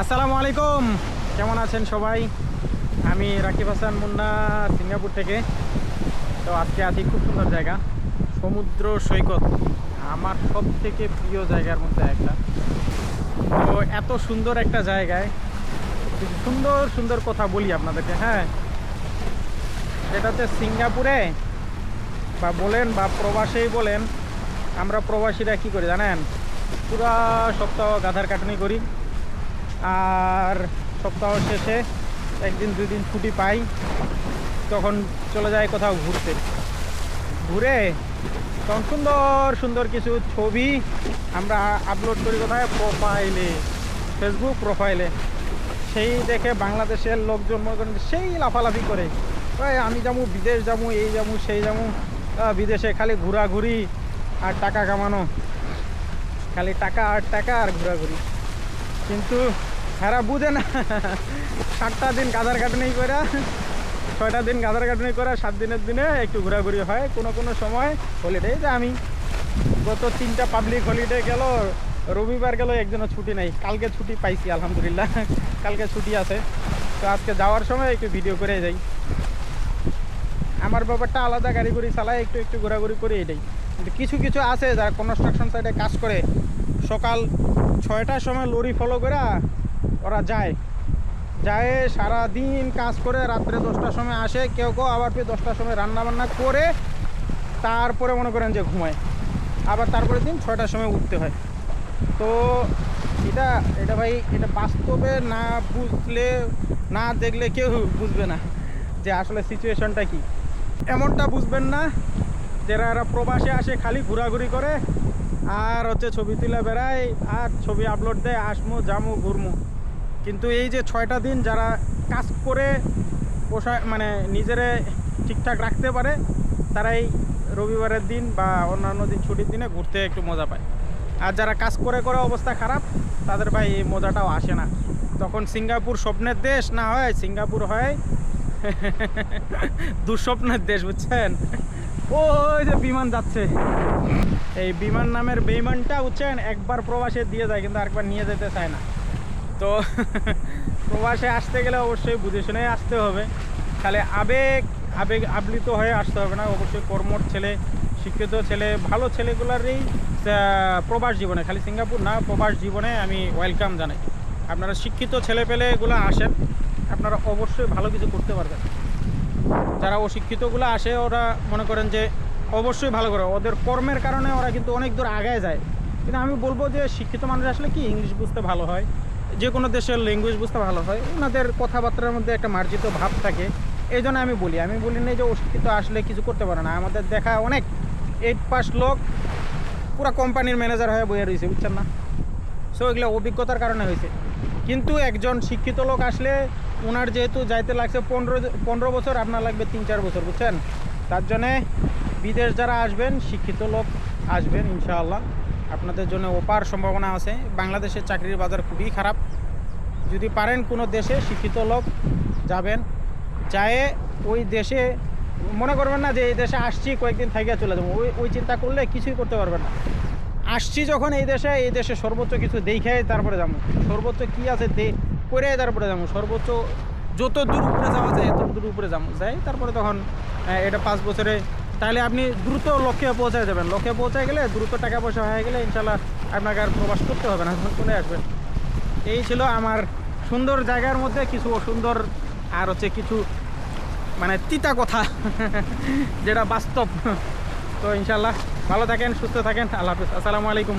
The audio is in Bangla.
আসসালামু আলাইকুম। কেমন আছেন সবাই? আমি রাকিব হাসান মুন্না, সিঙ্গাপুর থেকে। তো আজকে আছি খুব সুন্দর জায়গা, সমুদ্র সৈকত। আমার সব থেকে প্রিয় জায়গার মধ্যে একটা। তো এত সুন্দর একটা জায়গায় সুন্দর সুন্দর কথা বলি আপনাদেরকে হ্যাঁ? যেটাতে সিঙ্গাপুরে, বা বলেন বা প্রবাসেই বলেন, আমরা প্রবাসীরা কি করি জানেন? পুরা সপ্তাহ গাধার কাটনি করি। আর সপ্তাহ শেষে একদিন দুই দিন ছুটি পাই, তখন চলে যায় কোথাও ঘুরতে। ঘুরে তখন সুন্দর সুন্দর কিছু ছবি আমরা আপলোড করি কোথায়? প্রোফাইলে ফেসবুক প্রোফাইলে সেই দেখে বাংলাদেশের লোকজন মনে করেন সেই লাফালাফি করে। আমি যাব, বিদেশ যাব, এই যাব, সেই যাব। বিদেশে খালি ঘোরাঘুরি আর টাকা কামানো। খালি টাকা আর টাকা আর ঘোরাঘুরি। কিন্তু হেরা বুঝে না। সাতটা দিন গাদার কাটনি করে ছয়টা দিন গাদার কাটনি করে সাত দিনের দিনে একটু ঘোরাঘুরি হয়, কোনো কোনো সময় হলিডে যে আমি। গত তিনটা পাবলিক হলিডে গেল, রবিবার গেল, একদিনও ছুটি নেই। কালকে ছুটি পাইছি, আলহামদুলিল্লাহ। কালকে ছুটি আছে। তো আজকে যাওয়ার সময় একটু ভিডিও করে যাই। আমার ব্যাপারটা আলাদা গাড়ি গুড়ি চালায়, একটু একটু ঘোরাঘুরি করে এটাই। কিন্তু কিছু কিছু আছে যারা কনস্ট্রাকশন সাইডে কাজ করে। সকাল ছয়টার সময় লরি ফলো করে ওরা যায়। যায় সারা দিন কাজ করে রাত্রে দশটার সময় আসে, কেউ কেউ আবার ফির দশটার সময় রান্না বান্না করে তারপরে মনে করেন যে ঘুমায়। আবার তারপরে দিন ছয়টার সময় উঠতে হয়। তো এটা এটা ভাই, এটা বাস্তবে না বুঝলে, না দেখলে কেউ বুঝবে না যে আসলে সিচুয়েশনটা কি। এমনটা বুঝবেন না, যারা এরা প্রবাসে আসে, খালি ঘোরাঘুরি করে আর হচ্ছে ছবি তুলে বেড়ায় আর ছবি আপলোড দেয়, আসমু, জামু, ঘুরমু। কিন্তু এই যে ছয়টা দিন যারা কাজ করে পোষায় মানে নিজেরে ঠিকঠাক রাখতে পারে, তারাই রবিবারের দিন বা অন্যান্য দিন ছুটির দিনে ঘুরতে একটু মজা পায়। আর যারা কাজ করে করে অবস্থা খারাপ, তাদের ভাই এই মজাটাও আসে না। তখন সিঙ্গাপুর স্বপ্নের দেশ, না হয় সিঙ্গাপুর হয় দুঃস্বপ্নের দেশ, বুঝছেন? ওই যে বিমান যাচ্ছে। এই বিমান নামের বিমানটা, বুঝছেন, একবার প্রবাসে দিয়ে যায়, কিন্তু আরেকবার নিয়ে যেতে চায় না। তো প্রবাসে আসতে গেলে অবশ্যই বুঝে শুনে আসতে হবে। খালি আবেগ আবেগ আবলিত হয়ে আসতে হবে না। অবশ্যই কর্মর ছেলে, শিক্ষিত ছেলে, ভালো ছেলেগুলারই প্রবাস জীবনে। খালি সিঙ্গাপুর না, প্রবাস জীবনে আমি ওয়েলকাম জানাই। আপনারা শিক্ষিত ছেলে পেলে পেলেগুলো আসেন। আপনারা অবশ্যই ভালো কিছু করতে পারবেন। যারা অশিক্ষিতগুলো আসে, ওরা মনে করেন যে অবশ্যই ভালো করে। ওদের কর্মের কারণে ওরা কিন্তু অনেক দূর আগায় যায়। কিন্তু আমি বলব যে শিক্ষিত মানুষ আসলে কি? ইংলিশ বুঝতে ভালো হয়। যে কোনো দেশের ল্যাঙ্গুয়েজ বুঝতে ভালো হয়। ওনাদের কথাবার্তার মধ্যে একটা মার্জিত ভাব থাকে। এই জন্য আমি বলি আমি বলি না যে অশিক্ষিত আসলে কিছু করতে পারে না। আমাদের দেখা অনেক এইট পাস লোক পুরো কোম্পানির ম্যানেজার হয়ে বইয়ে রয়েছে, বুঝছেন না? সো এগুলো অভিজ্ঞতার কারণে হয়েছে। কিন্তু একজন শিক্ষিত লোক আসলে ওনার যেহেতু যাইতে লাগছে পনেরো পনেরো বছর, আপনার লাগবে তিন চার বছর, বুঝছেন? তার জন্যে বিদেশ যারা আসবেন, শিক্ষিত লোক আসবেন, ইনশাআল্লাহ। আপনাদের জন্য ওপার সম্ভাবনা আছে। বাংলাদেশের চাকরির বাজার খুবই খারাপ। যদি পারেন কোনো দেশে শিক্ষিত লোক যাবেন, যায় ওই দেশে, মনে করবেন না যে এই দেশে আসছি, কয়েকদিন থেকে চলে যাব। ওই ওই চিন্তা করলে কিছুই করতে পারবেন না। আসছি যখন এই দেশে এই দেশে সর্বোচ্চ কিছু দেখে তারপরে যাব। সর্বোচ্চ কি আছে করে তারপরে যাব। সর্বোচ্চ যত দূর উপরে যাওয়া যায়, এত দূর উপরে যাব। যাই, তারপরে তখন এটা পাঁচ বছরে। তাহলে আপনি দ্রুত লক্ষ্যে পৌঁছায় যাবেন। লক্ষ্যে পৌঁছায় গেলে দ্রুত টাকা পয়সা হয়ে গেলে ইনশাল্লাহ আপনাকে আর প্রবাস করতে হবে না চলে আসবেন। এই ছিল আমার সুন্দর জায়গার মধ্যে কিছু অসুন্দর আর হচ্ছে কিছু মানে তিতা কথা, যেটা বাস্তব। তো ইনশাল্লাহ ভালো থাকেন, সুস্থ থাকেন। আল্লাহ হাফিজ। আসসালামু আলাইকুম।